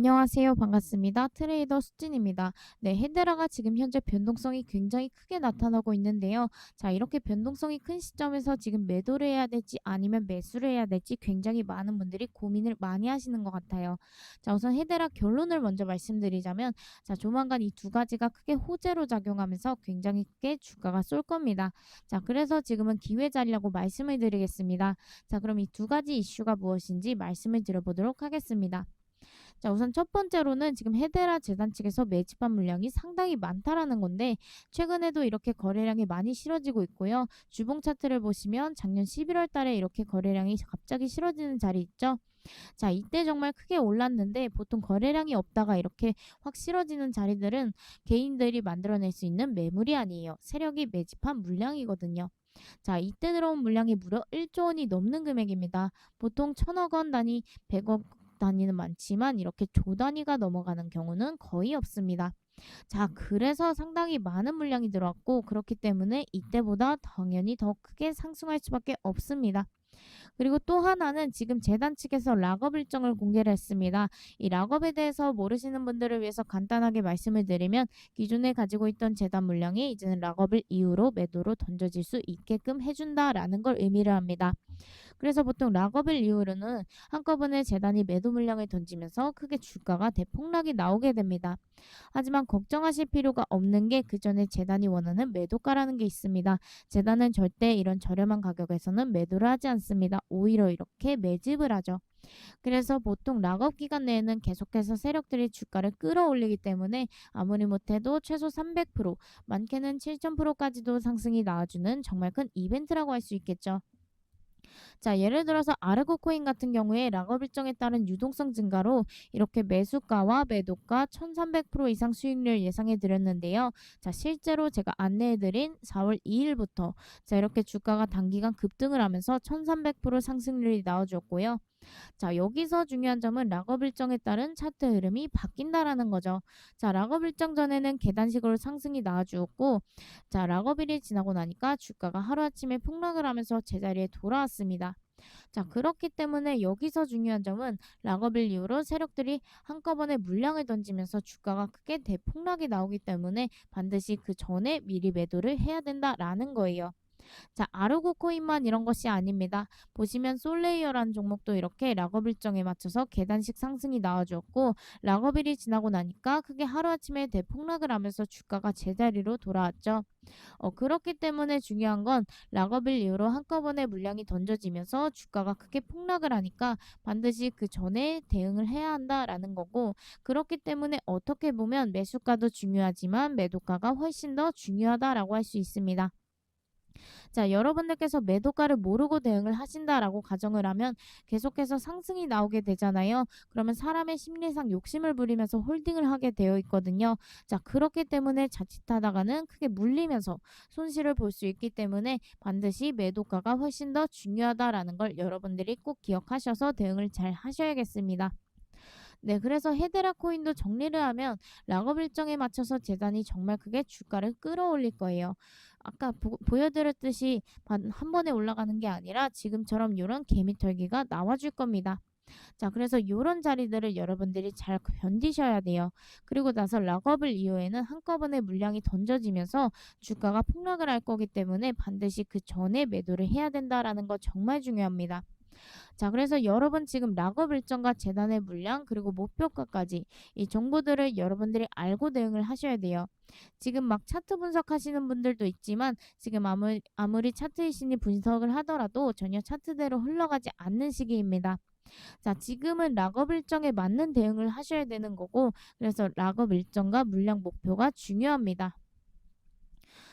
안녕하세요. 반갑습니다. 트레이더 수진입니다. 네, 헤드라가 지금 현재 변동성이 굉장히 크게 나타나고 있는데요. 자, 이렇게 변동성이 큰 시점에서 지금 매도를 해야 될지 아니면 매수를 해야 될지 굉장히 많은 분들이 고민을 많이 하시는 것 같아요. 자, 우선 헤드라 결론을 먼저 말씀드리자면, 자, 조만간 이 두 가지가 크게 호재로 작용하면서 굉장히 크게 주가가 쏠 겁니다. 자, 그래서 지금은 기회 자리라고 말씀을 드리겠습니다. 자, 그럼 이 두 가지 이슈가 무엇인지 말씀을 드려보도록 하겠습니다. 자, 우선 첫 번째로는 지금 헤데라 재단 측에서 매집한 물량이 상당히 많다라는 건데 최근에도 이렇게 거래량이 많이 실어지고 있고요. 주봉 차트를 보시면 작년 11월 달에 이렇게 거래량이 갑자기 실어지는 자리 있죠. 자, 이때 정말 크게 올랐는데 보통 거래량이 없다가 이렇게 확 실어지는 자리들은 개인들이 만들어낼 수 있는 매물이 아니에요. 세력이 매집한 물량이거든요. 자, 이때 들어온 물량이 무려 1조 원이 넘는 금액입니다. 보통 천억 원 단위, 100억 단위는 많지만 이렇게 조 단위가 넘어가는 경우는 거의 없습니다. 자, 그래서 상당히 많은 물량이 들어왔고 그렇기 때문에 이때보다 당연히 더 크게 상승할 수밖에 없습니다. 그리고 또 하나는 지금 재단 측에서 락업 일정을 공개를 했습니다. 이 락업에 대해서 모르시는 분들을 위해서 간단하게 말씀을 드리면 기존에 가지고 있던 재단 물량이 이제는 락업을 이후로 매도로 던져질 수 있게끔 해준다라는 걸 의미를 합니다. 그래서 보통 락업을 이후로는 한꺼번에 재단이 매도 물량을 던지면서 크게 주가가 대폭락이 나오게 됩니다. 하지만 걱정하실 필요가 없는 게 그 전에 재단이 원하는 매도가라는 게 있습니다. 재단은 절대 이런 저렴한 가격에서는 매도를 하지 않습니다. 오히려 이렇게 매집을 하죠. 그래서 보통 락업 기간 내에는 계속해서 세력들이 주가를 끌어올리기 때문에 아무리 못해도 최소 300%, 많게는 7000%까지도 상승이 나와주는 정말 큰 이벤트라고 할 수 있겠죠. 자, 예를 들어서 아르고 코인 같은 경우에 락업 일정에 따른 유동성 증가로 이렇게 매수가와 매도가 1300% 이상 수익률 예상해 드렸는데요. 자, 실제로 제가 안내해 드린 4월 2일부터 자, 이렇게 주가가 단기간 급등을 하면서 1300% 상승률이 나와줬고요. 자, 여기서 중요한 점은 락업 일정에 따른 차트 흐름이 바뀐다라는 거죠. 자, 락업 일정 전에는 계단식으로 상승이 나와주었고, 자, 락업일이 지나고 나니까 주가가 하루아침에 폭락을 하면서 제자리에 돌아왔습니다. 자, 그렇기 때문에 여기서 중요한 점은 락업일 이후로 세력들이 한꺼번에 물량을 던지면서 주가가 크게 대폭락이 나오기 때문에 반드시 그 전에 미리 매도를 해야 된다라는 거예요. 자, 아르고 코인만 이런 것이 아닙니다. 보시면 솔레이어라는 종목도 이렇게 락업 일정에 맞춰서 계단식 상승이 나와주었고 락업일이 지나고 나니까 크게 하루아침에 대폭락을 하면서 주가가 제자리로 돌아왔죠. 어, 그렇기 때문에 중요한 건 락업일 이후로 한꺼번에 물량이 던져지면서 주가가 크게 폭락을 하니까 반드시 그 전에 대응을 해야 한다라는 거고 그렇기 때문에 어떻게 보면 매수가도 중요하지만 매도가가 훨씬 더 중요하다라고 할 수 있습니다. 자, 여러분들께서 매도가를 모르고 대응을 하신다라고 가정을 하면 계속해서 상승이 나오게 되잖아요. 그러면 사람의 심리상 욕심을 부리면서 홀딩을 하게 되어 있거든요. 자, 그렇기 때문에 자칫하다가는 크게 물리면서 손실을 볼 수 있기 때문에 반드시 매도가가 훨씬 더 중요하다라는 걸 여러분들이 꼭 기억하셔서 대응을 잘 하셔야겠습니다. 네, 그래서 헤드라 코인도 정리를 하면 락업 일정에 맞춰서 재단이 정말 크게 주가를 끌어올릴 거예요. 아까 보, 보여드렸듯이 한 번에 올라가는 게 아니라 지금처럼 이런 개미털기가 나와줄 겁니다. 자, 그래서 이런 자리들을 여러분들이 잘 견디셔야 돼요. 그리고 나서 락업을 이후에는 한꺼번에 물량이 던져지면서 주가가 폭락을 할 거기 때문에 반드시 그 전에 매도를 해야 된다라는 거 정말 중요합니다. 자, 그래서 여러분 지금 락업 일정과 재단의 물량 그리고 목표가까지 이 정보들을 여러분들이 알고 대응을 하셔야 돼요. 지금 막 차트 분석하시는 분들도 있지만 지금 아무리, 아무리 차트이신이 분석을 하더라도 전혀 차트대로 흘러가지 않는 시기입니다. 자, 지금은 락업 일정에 맞는 대응을 하셔야 되는 거고, 그래서 락업 일정과 물량 목표가 중요합니다.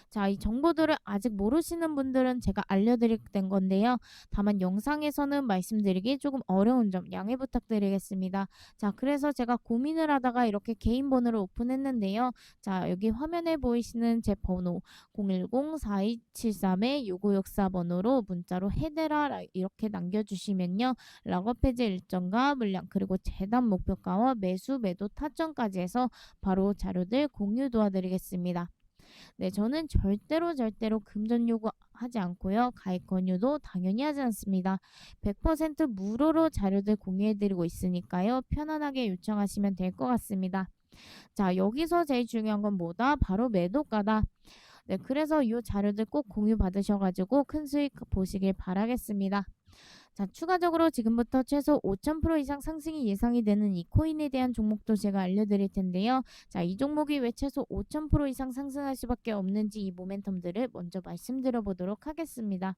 자, 이 정보들을 아직 모르시는 분들은 제가 알려드릴 된 건데요. 다만 영상에서는 말씀드리기 조금 어려운 점 양해 부탁드리겠습니다. 자, 그래서 제가 고민을 하다가 이렇게 개인 번호를 오픈했는데요. 자, 여기 화면에 보이시는 제 번호 010-4273-6964 번호로 문자로 해대라 이렇게 남겨주시면요. 락업 해제 일정과 물량 그리고 재단 목표가와 매수 매도 타점까지 해서 바로 자료들 공유 도와드리겠습니다. 네, 저는 절대로 절대로 금전 요구하지 않고요. 가입 권유도 당연히 하지 않습니다. 100% 무료로 자료들 공유해드리고 있으니까요. 편안하게 요청하시면 될 것 같습니다. 자, 여기서 제일 중요한 건 뭐다? 바로 매도가다. 네, 그래서 이 자료들 꼭 공유 받으셔가지고 큰 수익 보시길 바라겠습니다. 자, 추가적으로 지금부터 최소 5,000% 이상 상승이 예상이 되는 이 코인에 대한 종목도 제가 알려드릴 텐데요. 자, 이 종목이 왜 최소 5,000% 이상 상승할 수밖에 없는지 이 모멘텀들을 먼저 말씀드려 보도록 하겠습니다.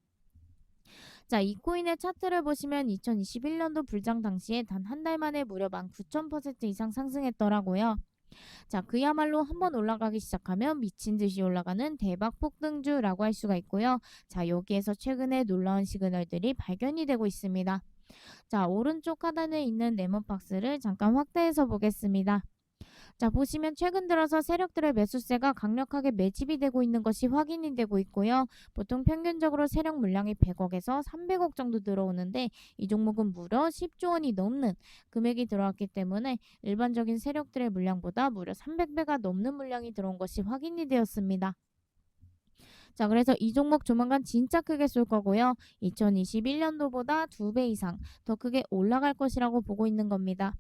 자, 이 코인의 차트를 보시면 2021년도 불장 당시에 단 한 달 만에 무려 19,000% 이상 상승했더라고요. 자, 그야말로 한번 올라가기 시작하면 미친 듯이 올라가는 대박 폭등주라고 할 수가 있고요. 자, 여기에서 최근에 놀라운 시그널들이 발견이 되고 있습니다. 자, 오른쪽 하단에 있는 네모 박스를 잠깐 확대해서 보겠습니다. 자, 보시면 최근 들어서 세력들의 매수세가 강력하게 매집이 되고 있는 것이 확인이 되고 있고요. 보통 평균적으로 세력 물량이 100억에서 300억 정도 들어오는데 이 종목은 무려 10조 원이 넘는 금액이 들어왔기 때문에 일반적인 세력들의 물량보다 무려 300배가 넘는 물량이 들어온 것이 확인이 되었습니다. 자, 그래서 이 종목 조만간 진짜 크게 쏠 거고요. 2021년도보다 2배 이상 더 크게 올라갈 것이라고 보고 있는 겁니다.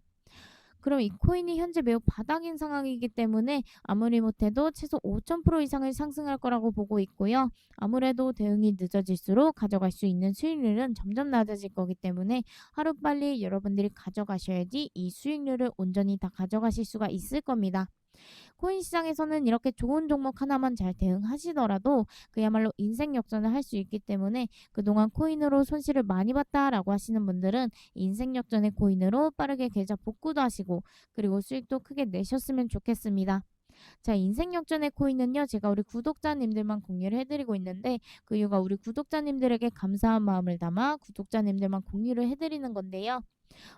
그럼 이 코인이 현재 매우 바닥인 상황이기 때문에 아무리 못해도 최소 5,000% 이상을 상승할 거라고 보고 있고요. 아무래도 대응이 늦어질수록 가져갈 수 있는 수익률은 점점 낮아질 거기 때문에 하루빨리 여러분들이 가져가셔야지 이 수익률을 온전히 다 가져가실 수가 있을 겁니다. 코인 시장에서는 이렇게 좋은 종목 하나만 잘 대응하시더라도 그야말로 인생 역전을 할 수 있기 때문에 그동안 코인으로 손실을 많이 봤다라고 하시는 분들은 인생 역전의 코인으로 빠르게 계좌 복구도 하시고 그리고 수익도 크게 내셨으면 좋겠습니다. 자, 인생 역전의 코인은요, 제가 우리 구독자님들만 공유를 해드리고 있는데, 그 이유가 우리 구독자님들에게 감사한 마음을 담아 구독자님들만 공유를 해드리는 건데요.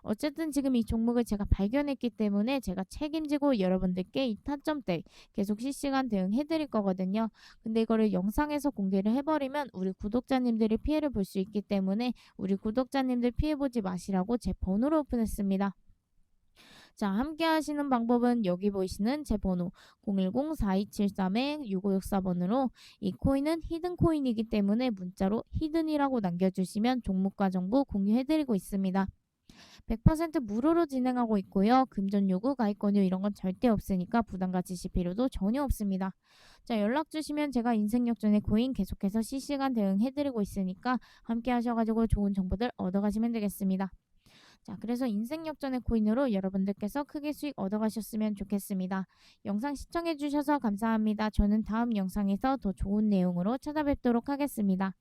어쨌든 지금 이 종목을 제가 발견했기 때문에 제가 책임지고 여러분들께 이 타점대 계속 실시간 대응해 드릴 거거든요. 근데 이거를 영상에서 공개를 해버리면 우리 구독자님들이 피해를 볼 수 있기 때문에 우리 구독자님들 피해 보지 마시라고 제 번호를 오픈했습니다. 자, 함께 하시는 방법은 여기 보이시는 제 번호 010-4273-6564번으로 이 코인은 히든 코인이기 때문에 문자로 히든이라고 남겨주시면 종목과 정보 공유해드리고 있습니다. 100% 무료로 진행하고 있고요. 금전 요구, 가입 권유 이런 건 절대 없으니까 부담 가지실 필요도 전혀 없습니다. 자, 연락 주시면 제가 인생 역전의 코인 계속해서 실시간 대응해드리고 있으니까 함께 하셔가지고 좋은 정보들 얻어가시면 되겠습니다. 자, 그래서 인생 역전의 코인으로 여러분들께서 크게 수익 얻어가셨으면 좋겠습니다. 영상 시청해주셔서 감사합니다. 저는 다음 영상에서 더 좋은 내용으로 찾아뵙도록 하겠습니다.